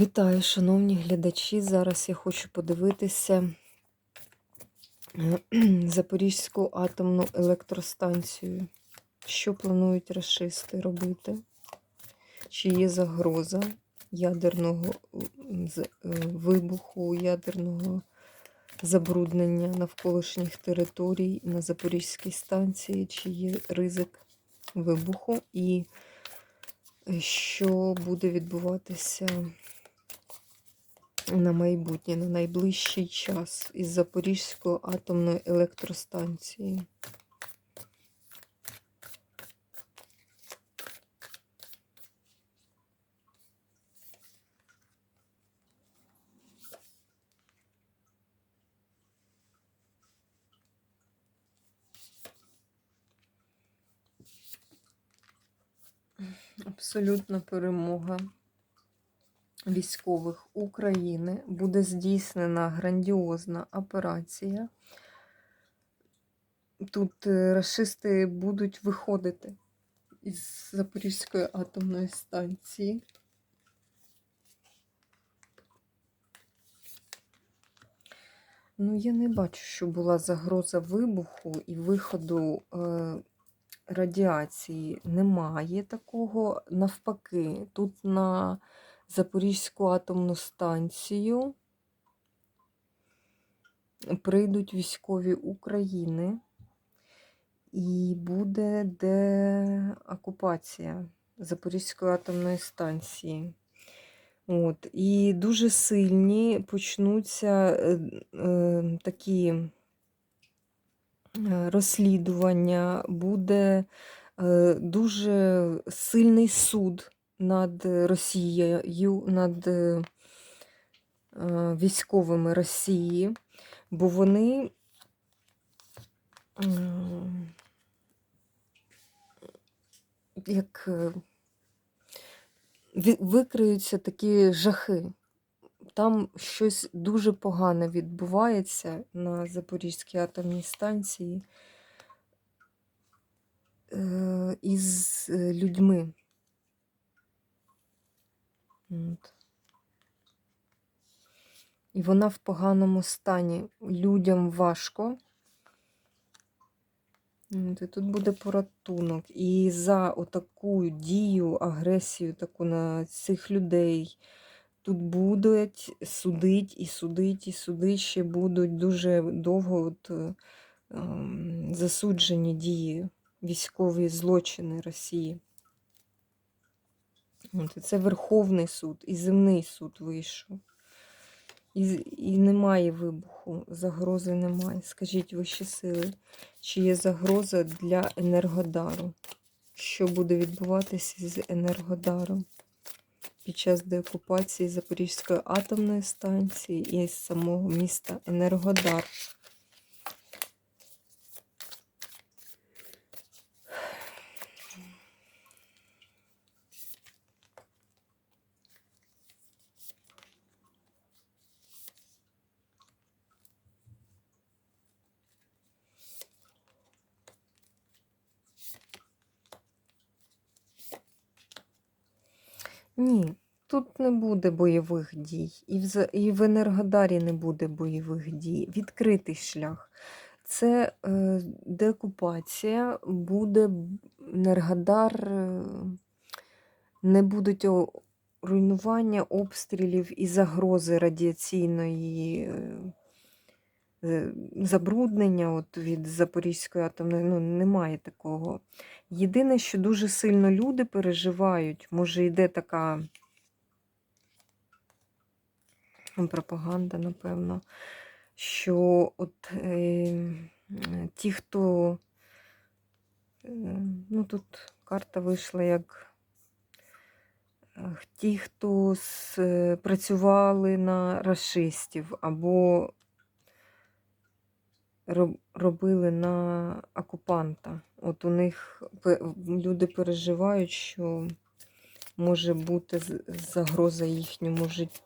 Вітаю, шановні глядачі. Зараз я хочу подивитися Запорізьку атомну електростанцію. Що планують расисти робити? Чи є загроза ядерного е, вибуху, ядерного забруднення навколишніх територій на Запорізькій станції? Чи є ризик вибуху? І е, що буде відбуватися? На майбутнє, на найближчий час із Запорізької атомної електростанції. Абсолютна перемога військових України буде здійснена грандіозна операція. Тут е, рашисти будуть виходити із Запорізької атомної станції. Ну, я не бачу, що була загроза вибуху і виходу е, радіації. Немає такого. Навпаки, тут на Запорізьку атомну станцію прийдуть військові України і буде деокупація Запорізької атомної станції. От. І дуже сильні почнуться е, е, такі е, розслідування, буде е, дуже сильний суд над Росією, над е, е, військовими Росії, бо вони м, як е, викриються такі жахи. Там щось дуже погане відбувається на Запорізькій атомній станції е, із е, людьми. От. І вона в поганому стані. Людям важко. От, І тут буде порятунок. І за отаку дію, агресію таку на цих людей тут будуть судить і судить, і судить ще будуть дуже довго от, ем, засуджені дії, військові злочини Росії. Це Верховний суд і земний суд вийшов. І, і немає вибуху, загрози немає. Скажіть вищі сили, чи є загроза для Енергодару? Що буде відбуватися з Енергодаром під час деокупації Запорізької атомної станції і самого міста Енергодар? Ні, тут не буде бойових дій. І в, і в Енергодарі не буде бойових дій. Відкритий шлях. Це е, деокупація, буде Енергодар, е, не будуть руйнування обстрілів і загрози радіаційної. Е, Забруднення от від Запорізької атомної, ну немає такого. Єдине, що дуже сильно люди переживають, може йде така пропаганда, напевно, що от е, ті, хто, е, ну тут карта вийшла як е, ті, хто працювали на расистів або робили на окупанта. От у них люди переживають, що може бути загроза їхньому життю,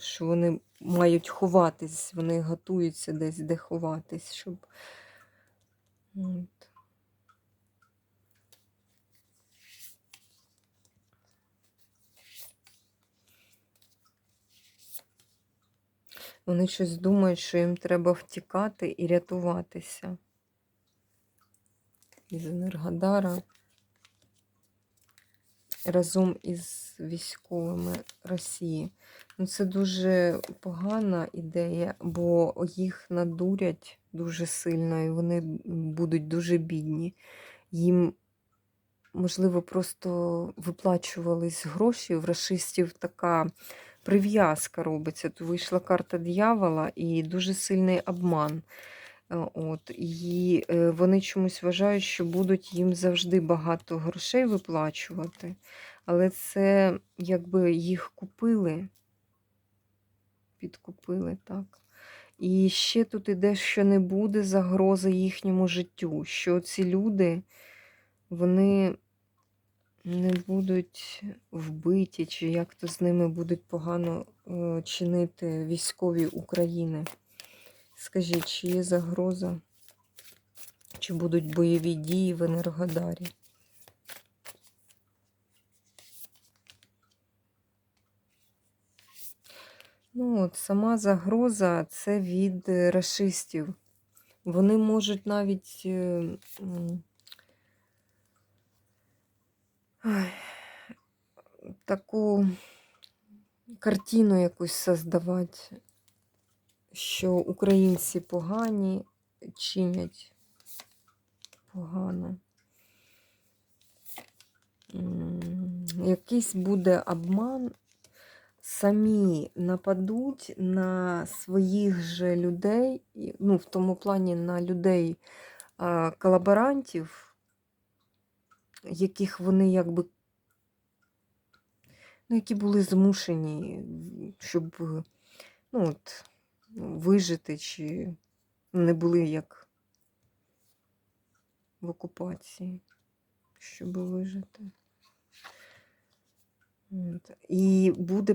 що вони мають ховатись, вони готуються десь де ховатись, щоб. От. Вони щось думають, що їм треба втікати і рятуватися. Із Енергодара разом із військовими Росії. Ну, це дуже погана ідея, бо їх надурять дуже сильно, і вони будуть дуже бідні. Їм, можливо, просто виплачувались гроші. В расистів така прив'язка робиться. Тут вийшла карта дьявола і дуже сильний обман. Е, От, і е, вони чомусь вважають, що будуть їм завжди багато грошей виплачувати, але це якби їх купили, підкупили, так. І ще тут іде, що не буде загрози їхньому життю, що ці люди, вони не будуть вбиті, чи як то з ними будуть погано е, чинити військові України. Скажіть, чи є загроза? Чи будуть бойові дії в Енергодарі? Ну, от сама загроза це від е, рашистів. Вони можуть навіть таку картину якусь создавати, що українці погані чинять погано. Якийсь буде обман, самі нападуть на своїх же людей, ну, в тому плані на людей колаборантів, яких вони якби, ну, які були змушені, щоб ну, от, вижити, чи не були як в окупації, щоб вижити. І буде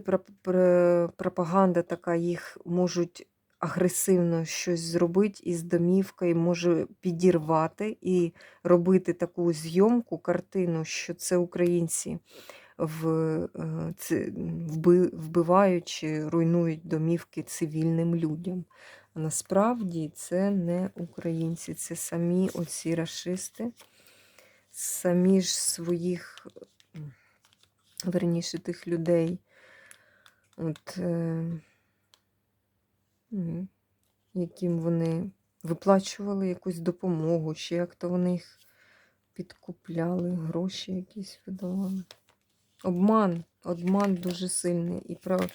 пропаганда така, їх можуть агресивно щось зробити із домівкою, може підірвати і робити таку зйомку, картину, що це українці в, це, вби- вбивають чи руйнують домівки цивільним людям. А насправді це не українці, це самі оці рашисти, самі ж своїх верніше тих людей, от, е, яким вони виплачували якусь допомогу, чи як то вони їх підкупляли, гроші якісь видавали. Обман, обман дуже сильний і про-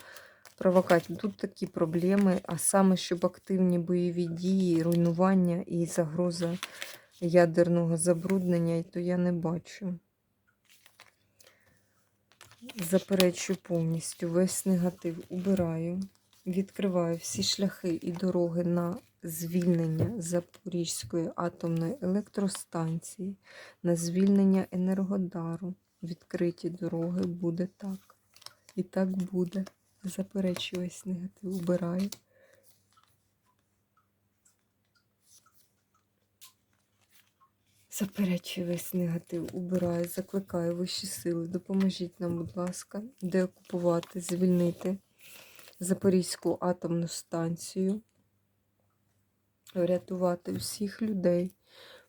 провокація. Тут такі проблеми, а саме, щоб активні бойові дії, руйнування і загроза ядерного забруднення, то я не бачу. Заперечую повністю весь негатив, убираю, відкриваю всі шляхи і дороги на звільнення Запорізької атомної електростанції, на звільнення Енергодару. Відкриті дороги буде так. І так буде. Заперечую весь негатив, убираю. Заперечую весь негатив, убираю, закликаю вищі сили. Допоможіть нам, будь ласка, деокупувати, звільнити Запорізьку атомну станцію, врятувати всіх людей,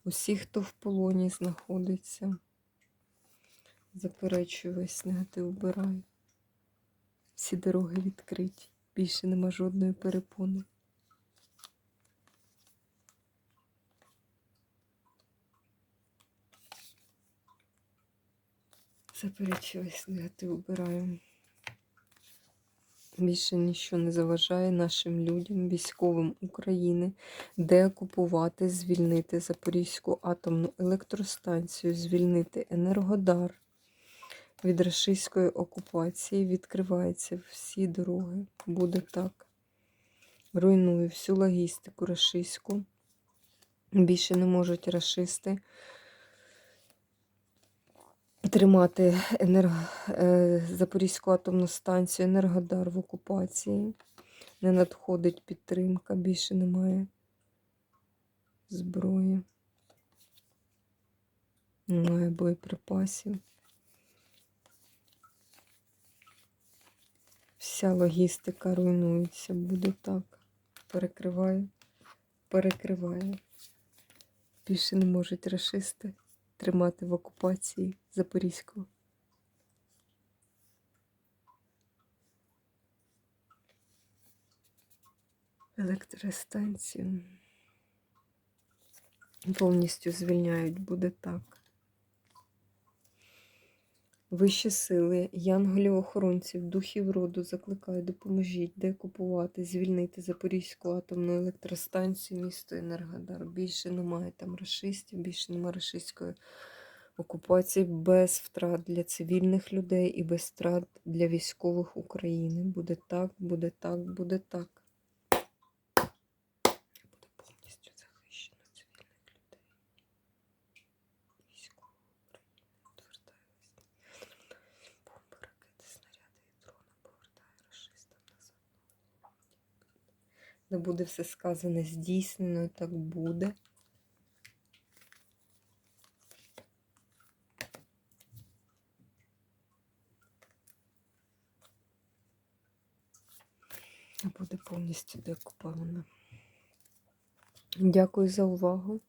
усіх, хто в полоні знаходиться. Заперечую весь негатив, убираю. Всі дороги відкриті. Більше нема жодної перепони. Заперечую весь негатив убираю. Більше нічого не заважає нашим людям, військовим України, деокупувати, звільнити Запорізьку атомну електростанцію, звільнити Енергодар від рашистської окупації. Відкриваються всі дороги. Буде так. Руйную всю логістику рашистську. Більше не можуть рашисти тримати енерго... е, Запорізьку атомну станцію, Енергодар в окупації. Не надходить підтримка, більше немає зброї. Немає боєприпасів. Вся логістика руйнується, буде так. перекриваю, перекриваю. Більше не можуть рашисти тримати в окупації Запорізького. Електростанцію повністю звільняють, буде так. Вищі сили, янголів-охоронців, духів роду закликаю, допоможіть деокупувати, звільнити Запорізьку атомну електростанцію, місто Енергодар. Більше немає там рашистів, більше немає рашистської окупації без втрат для цивільних людей і без втрат для військових України. Буде так, буде так, буде так. Буде повністю захищено цивільних людей. Військових України. Звертаюся. Бомби, ракети, снаряди і дрони повертає рашистам назад. Не буде все сказане здійснено, так буде. Буде повністю деокуповано. Дякую за увагу.